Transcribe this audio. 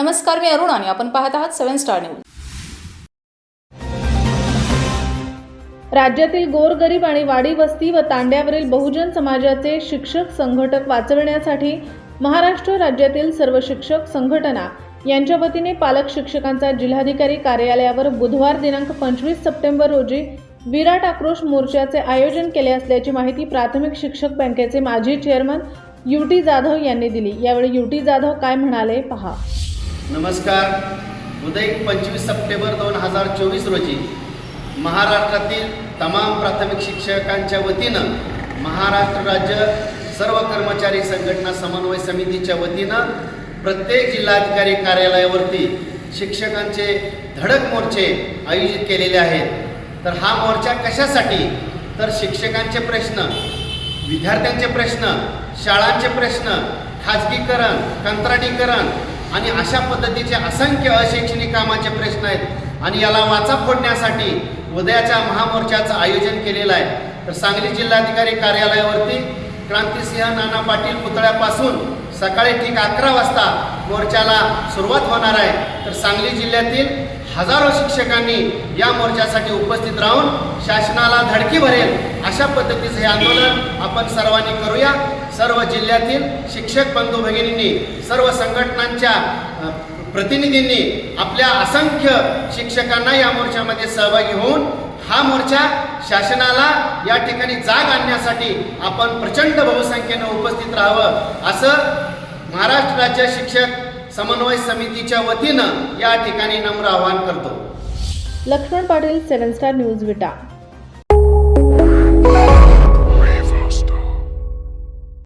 नमस्कार मी अरुण आणि आपण पाहत आहात सेव्हन स्टार न्यूज. राज्यातील गोरगरीब आणि वाडी वस्ती व तांड्यावरील बहुजन समाजाचे शिक्षक संघटक वाचवण्यासाठी महाराष्ट्र राज्यातील सर्व शिक्षक संघटना यांच्या वतीने पालक शिक्षकांचा जिल्हाधिकारी कार्यालयावर बुधवार दिनांक पंचवीस सप्टेंबर रोजी विराट आक्रोश मोर्चाचे आयोजन केले असल्याची माहिती प्राथमिक शिक्षक बँकेचे माजी चेअरमन यू टी जाधव यांनी दिली. यावेळी यू टी जाधव काय म्हणाले पहा. नमस्कार. उदय पंचवीस सप्टेंबर दोन हजार चोवीस रोजी महाराष्ट्रातील तमाम प्राथमिक शिक्षकांच्या वतीनं महाराष्ट्र राज्य सर्व कर्मचारी संघटना समन्वय समितीच्या वतीनं प्रत्येक जिल्हाधिकारी कार्यालयावरती शिक्षकांचे धडक मोर्चे आयोजित केलेले आहेत. तर हा मोर्चा कशासाठी? तर शिक्षकांचे प्रश्न विद्यार्थ्यांचे प्रश्न शाळांचे प्रश्न खाजगीकरण कंत्राटीकरण आणि अशा पद्धतीचे असंख्य अशैक्षणिक कामाचे प्रश्न आहेत. आणि याला वाचा फोडण्यासाठी उद्याच्या महामोर्चाचं आयोजन केलेलं आहे. तर सांगली जिल्हाधिकारी कार्यालयावरती क्रांतिसिंह नाना पाटील पुतळ्यापासून सकाळी ठीक अकरा वाजता मोर्चाला सुरुवात होणार आहे. तर सांगली जिल्ह्यातील हजारो शिक्षकांनी या मोर्चासाठी उपस्थित राहून शासनाला धडकी भरेल अशा पद्धतीचं हे आंदोलन आपण सर्वांनी करूया. सर्व जिल्ह्यातील शिक्षक बंधू भगिनींनी सर्व संघटनांच्या प्रतिनिधींनी आपल्या असंख्य शिक्षकांना या मोर्चामध्ये सहभागी होऊन हा मोर्चा शासनाला या ठिकाणी जाग आणण्यासाठी आपण प्रचंड बहुसंख्येनं उपस्थित राहावं असं महाराष्ट्र राज्य शिक्षक समन्वय समितीच्या वतीनं या ठिकाणी नम्र आवाहन करतो. Laxman Patil seven star news Vita.